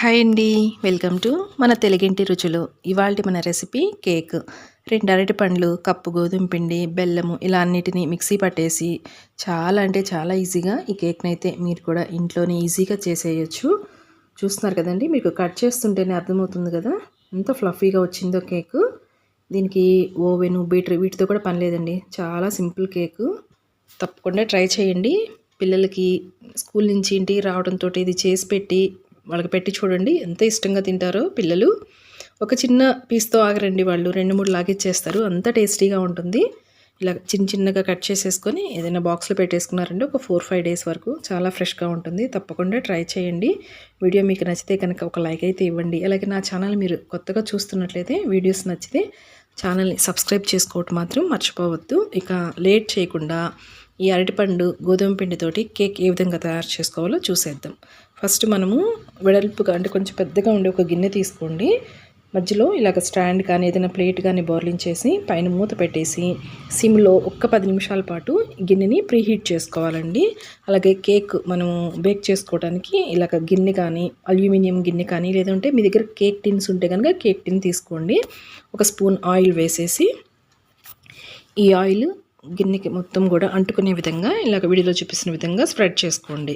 Hi అండి. Welcome to మన తెలుగింటి రుచులు. ఇవాళ మన రెసిపీ కేక్. రెండు అరటి పండ్లు కప్పు గోధుమ పిండి బెల్లము ఇలా అన్నిటిని మిక్సీ పట్టేసి చాలా అంటే చాలా ఈజీగా ఈ కేక్ని అయితే మీరు కూడా ఇంట్లోనే ఈజీగా చేసేయచ్చు. చూస్తున్నారు కదండి మీకు కట్ చేస్తుంటేనే అర్థమవుతుంది కదా ఎంత ఫ్లఫీగా వచ్చిందో కేక్. దీనికి ఓవెన్ బీటర్ వీటితో కూడా పని లేదండి చాలా సింపుల్ కేక్. తప్పకుండా ట్రై చేయండి. పిల్లలకి స్కూల్ నుంచి ఇంటికి రావడంతో ఇది చేసి పెట్టి వాళ్ళకి పెట్టి చూడండి. ఎంత ఇష్టంగా తింటారో పిల్లలు. ఒక చిన్న పీస్తో ఆగరండి వాళ్ళు. రెండు మూడు లాగిచ్చేస్తారు. అంత టేస్టీగా ఉంటుంది. ఇలా చిన్న చిన్నగా కట్ చేసేసుకొని ఏదైనా బాక్స్లో పెట్టేసుకున్నారంటే ఒక ఫోర్ ఫైవ్ డేస్ వరకు చాలా ఫ్రెష్గా ఉంటుంది. తప్పకుండా ట్రై చేయండి. వీడియో మీకు నచ్చితే కనుక ఒక లైక్ అయితే ఇవ్వండి. అలాగే నా ఛానల్ మీరు కొత్తగా చూస్తున్నట్లయితే వీడియోస్ నచ్చితే ఛానల్ని సబ్స్క్రైబ్ చేసుకోవటం మాత్రం మర్చిపోవద్దు. ఇక లేట్ చేయకుండా ఈ అరటిపండు గోధుమ పిండితోటి కేక్ ఏ విధంగా తయారు చేసుకోవాలో చూసేద్దాం. ఫస్ట్ మనము వెడల్పుగా అంటే కొంచెం పెద్దగా ఉండే ఒక గిన్నె తీసుకోండి. మధ్యలో ఇలాగ స్టాండ్ కానీ ఏదైనా ప్లేట్ కానీ బోర్లించేసి పైన మూత పెట్టేసి సిమ్లో ఒక్క పది నిమిషాల పాటు గిన్నెని ప్రీహీట్ చేసుకోవాలండి. అలాగే కేక్ మనం బేక్ చేసుకోవడానికి ఇలాగ గిన్నె కానీ అల్యూమినియం గిన్నె కానీ లేదంటే మీ దగ్గర కేక్ టిన్స్ ఉంటే కనుక కేక్ టిన్ తీసుకోండి. ఒక స్పూన్ ఆయిల్ వేసేసి ఈ ఆయిల్ గిన్నెకి మొత్తం కూడా అంటుకునే విధంగా ఇలాగ వీడియోలో చూపిస్తున్న విధంగా స్ప్రెడ్ చేసుకోండి.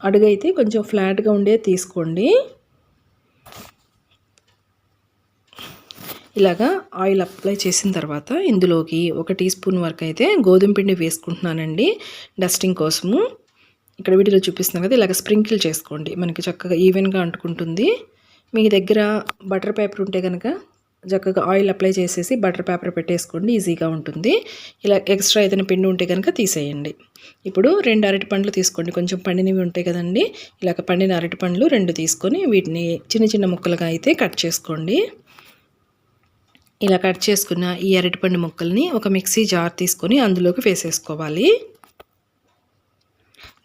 అడుగైతే కొంచెం ఫ్లాట్గా ఉండే తీసుకోండి. ఇలాగా ఆయిల్ అప్లై చేసిన తర్వాత ఇందులోకి ఒక టీ స్పూన్ వరకు అయితే గోధుమ పిండి వేసుకుంటున్నానండి డస్టింగ్ కోసము. ఇక్కడ వీడియోలో చూపిస్తున్నాం కదా ఇలాగ స్ప్రింకిల్ చేసుకోండి. మనకి చక్కగా ఈవెన్గా అంటుకుంటుంది. మీ దగ్గర బటర్ పేపర్ ఉంటే కనుక చక్కగా ఆయిల్ అప్లై చేసేసి బటర్ పేపర్ పెట్టేసుకోండి ఈజీగా ఉంటుంది. ఇలా ఎక్స్ట్రా ఏదైనా పిండి ఉంటే కనుక తీసేయండి. ఇప్పుడు రెండు అరటి పండ్లు తీసుకోండి. కొంచెం పండినవి ఉంటాయి కదండి. ఇలాగ పండిన అరటి పండ్లు రెండు తీసుకొని వీటిని చిన్న చిన్న ముక్కలుగా అయితే కట్ చేసుకోండి. ఇలా కట్ చేసుకున్న ఈ అరటిపండు ముక్కల్ని ఒక మిక్సీ జార్ తీసుకొని అందులోకి వేసేసుకోవాలి.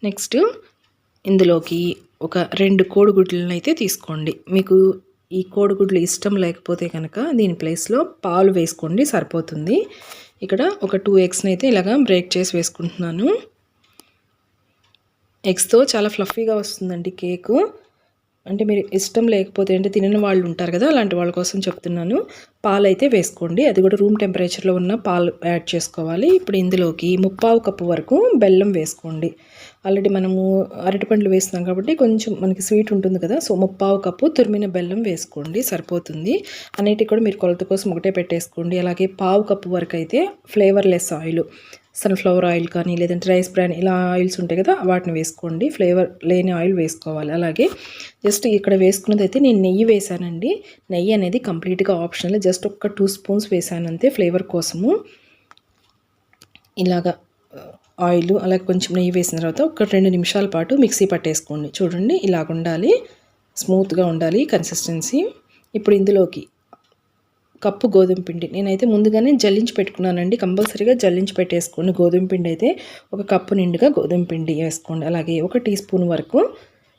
నెక్స్ట్ ఇందులోకి ఒక రెండు కోడిగుడ్లను అయితే తీసుకోండి. మీకు ఈ కోడిగుడ్లు ఇష్టం లేకపోతే కనుక దీని ప్లేస్లో పాలు వేసుకోండి సరిపోతుంది. ఇక్కడ ఒక టూ ఎగ్స్ని అయితే ఇలాగ బ్రేక్ చేసి వేసుకుంటున్నాను. ఎగ్స్తో చాలా ఫ్లఫీగా వస్తుందండి కేకు. అంటే మీరు ఇష్టం లేకపోతే అంటే తినని వాళ్ళు ఉంటారు కదా అలాంటి వాళ్ళ కోసం చెప్తున్నాను. పాలు అయితే వేసుకోండి. అది కూడా రూమ్ టెంపరేచర్లో ఉన్న పాలు యాడ్ చేసుకోవాలి. ఇప్పుడు ఇందులోకి ముప్పావు కప్పు వరకు బెల్లం వేసుకోండి. ఆల్రెడీ మనము అరటిపండ్లు వేస్తున్నాం కాబట్టి కొంచెం మనకి స్వీట్ ఉంటుంది కదా సో ముప్పావు కప్పు తురిమిన బెల్లం వేసుకోండి. సరిపోతుంది. అన్నిటికి కూడా మీరు కొలత కోసం ఒకటే పెట్టేసుకోండి. అలాగే పావు కప్పు వరకు అయితే ఫ్లేవర్లెస్ ఆయిల్. సన్ఫ్లవర్ ఆయిల్ కానీ లేదంటే రైస్ బ్రాన్ ఇలా ఆయిల్స్ ఉంటాయి కదా వాటిని వేసుకోండి. ఫ్లేవర్ లేని ఆయిల్ వేసుకోవాలి. అలాగే జస్ట్ ఇక్కడ వేసుకున్నది అయితే నేను నెయ్యి వేసానండి. నెయ్యి అనేది కంప్లీట్గా ఆప్షనల్ జస్ట్ ఒక టూ స్పూన్స్ వేసాను అంతే ఫ్లేవర్ కోసము. ఇలాగా ఆయిల్ అలాగే కొంచెం నెయ్యి వేసిన తర్వాత ఒక రెండు నిమిషాల పాటు మిక్సీ పట్టేసుకోండి. చూడండి ఇలాగ ఉండాలి స్మూత్గా ఉండాలి కన్సిస్టెన్సీ ఇప్పుడు ఇందులోకి కప్పు గోధుమ పిండి. నేనైతే ముందుగానే జల్లించి పెట్టుకున్నానండి. కంపల్సరీగా జల్లించి పెట్టేసుకోండి. గోధుమ పిండి అయితే ఒక కప్పు నిండుగా గోధుమ పిండి వేసుకోండి. అలాగే ఒక టీ స్పూన్ వరకు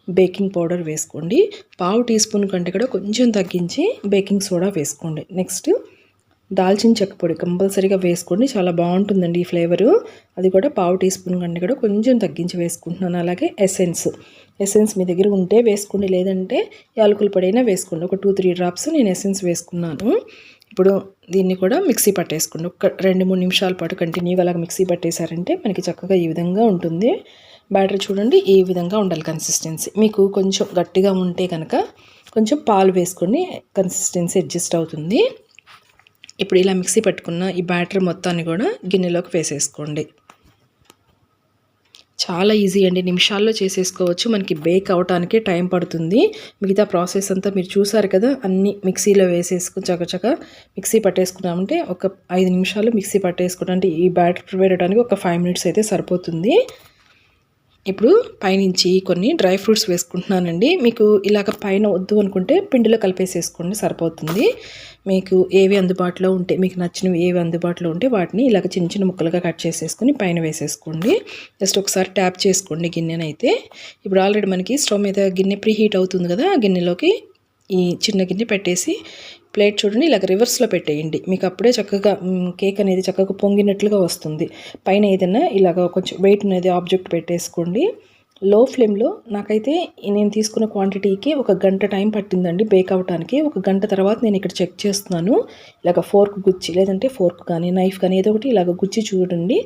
బేకింగ్ పౌడర్ వేసుకోండి. పావు టీ స్పూన్ కంటే కూడా కొంచెం తగ్గించి బేకింగ్ సోడా వేసుకోండి. నెక్స్ట్ దాల్చిన చెక్క పొడి కంపల్సరీగా వేసుకోండి. చాలా బాగుంటుందండి ఈ ఫ్లేవరు. అది కూడా పావు టీ స్పూన్ కంటే కూడా కొంచెం తగ్గించి వేసుకుంటున్నాను. అలాగే ఎసెన్స్. ఎసెన్స్ మీ దగ్గర ఉంటే వేసుకోండి. లేదంటే యాలకుల పొడైనా వేసుకోండి. ఒక టూ త్రీ డ్రాప్స్ నేను ఎసెన్స్ వేసుకున్నాను. ఇప్పుడు దీన్ని కూడా మిక్సీ పట్టేసుకోండి. ఒక రెండు మూడు నిమిషాల పాటు కంటిన్యూగా అలాగ మిక్సీ పట్టేశారంటే మనకి చక్కగా ఈ విధంగా ఉంటుంది. బ్యాటర్ చూడండి ఈ విధంగా ఉండాలి కన్సిస్టెన్సీ. మీకు కొంచెం గట్టిగా ఉంటే కనుక కొంచెం పాలు వేసుకొని కన్సిస్టెన్సీ అడ్జస్ట్ అవుతుంది. ఇప్పుడు ఇలా మిక్సీ పట్టుకున్న ఈ బ్యాటర్ మొత్తాన్ని కూడా గిన్నెలోకి వేసేసుకోండి. చాలా ఈజీ అండి. నిమిషాల్లో చేసేసుకోవచ్చు. మనకి బేక్ అవటానికే టైం పడుతుంది. మిగతా ప్రాసెస్ అంతా మీరు చూసారు కదా అన్ని మిక్సీలో వేసేసుకుని చకచక మిక్సీ పట్టేసుకున్నామంటే ఒక ఐదు నిమిషాలు మిక్సీ పట్టేసుకుంటాం అంటే ఈ బ్యాటర్ ప్రిపేర్ అవడానికి ఒక ఫైవ్ మినిట్స్ అయితే సరిపోతుంది. ఇప్పుడు పైనుంచి కొన్ని డ్రై ఫ్రూట్స్ వేసుకుంటున్నానండి. మీకు ఇలాగ పైన వద్దు అనుకుంటే పిండిలో కలిపేసేసుకోండి సరిపోతుంది. మీకు ఏవి అందుబాటులో ఉంటే మీకు నచ్చినవి ఏవి అందుబాటులో ఉంటే వాటిని ఇలాగ చిన్న చిన్న ముక్కలుగా కట్ చేసేసుకొని పైన వేసేసుకోండి. జస్ట్ ఒకసారి ట్యాప్ చేసుకోండి గిన్నెనైతే. ఇప్పుడు ఆల్రెడీ మనకి స్టవ్ మీద గిన్నె ప్రీ హీట్ అవుతుంది కదా గిన్నెలోకి ఈ చిన్న గిన్నె పెట్టేసి ప్లేట్ చూడండి ఇలాగ రివర్స్లో పెట్టేయండి. మీకు అప్పుడే చక్కగా కేక్ అనేది చక్కగా పొంగినట్లుగా వస్తుంది. పైన ఏదైనా ఇలాగ కొంచెం వెయిట్ అనేది ఆబ్జెక్ట్ పెట్టేసుకోండి. లో ఫ్లేమ్లో నాకైతే నేను తీసుకున్న క్వాంటిటీకి ఒక గంట టైం పట్టిందండి. బేక్ అవడానికి ఒక గంట తర్వాత నేను ఇక్కడ చెక్ చేస్తున్నాను. ఇలాగ ఫోర్క్ గుచ్చి లేదంటే ఫోర్క్ కానీ నైఫ్ కానీ ఏదో ఒకటి ఇలాగ గుచ్చి చూడండి.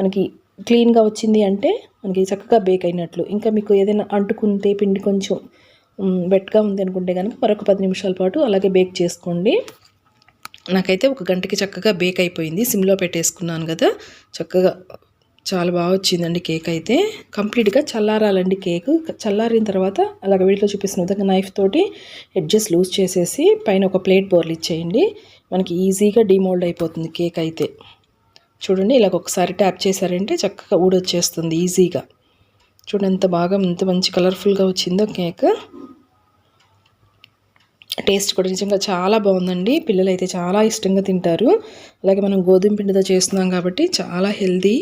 మనకి క్లీన్గా వచ్చింది అంటే మనకి చక్కగా బేక్ అయినట్లు. ఇంకా మీకు ఏదైనా అంటుకుంటే పిండి కొంచెం వెట్గా ఉంది అనుకుంటే కనుక మరొక పది నిమిషాల పాటు అలాగే బేక్ చేసుకోండి. నాకైతే ఒక గంటకి చక్కగా బేక్ అయిపోయింది. సిమ్లో పెట్టేసుకున్నాను కదా. చక్కగా చాలా బాగా వచ్చిందండి కేక్ అయితే. కంప్లీట్గా చల్లారాలండి కేక్. చల్లారిన తర్వాత అలాగ వీటిలో చూపిస్తున్న విధంగా నైఫ్ తోటి ఎడ్జెస్ లూజ్ చేసేసి పైన ఒక ప్లేట్ బోర్లు ఇచ్చేయండి. మనకి ఈజీగా డిమోల్డ్ అయిపోతుంది కేక్ అయితే. చూడండి ఇలాగ ఒకసారి ట్యాప్ చేశారంటే చక్కగా ఊడొచ్చేస్తుంది ఈజీగా చూడండి ఎంత బాగా ఎంత మంచి కలర్ఫుల్గా వచ్చిందో కేక్ టేస్ట్ కూడా నిజంగా చాలా బాగుందండి. పిల్లలు అయితే చాలా ఇష్టంగా తింటారు. అలాగే మనం గోధుమ పిండితో చేస్తున్నాం కాబట్టి చాలా హెల్దీ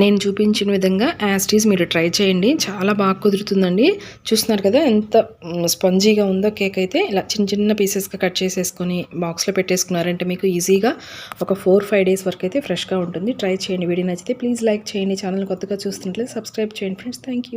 నేను చూపించిన విధంగా యాస్టీస్ మీరు ట్రై చేయండి. చాలా బాగా కుదురుతుందండి. చూస్తున్నారు కదా ఎంత స్పంజీగా ఉందో కేక్ అయితే. ఇలా చిన్న చిన్న పీసెస్గా కట్ చేసేసుకొని బాక్స్లో పెట్టేసుకున్నారంటే మీకు ఈజీగా ఒక ఫోర్ ఫైవ్ డేస్ వరకు అయితే ఫ్రెష్గా ఉంటుంది. ట్రై చేయండి. వీడియో నచ్చితే ప్లీజ్ లైక్ చేయండి. ఛానల్ కొత్తగా చూస్తుంటే సబ్స్క్రైబ్ చేయండి ఫ్రెండ్స్ థ్యాంక్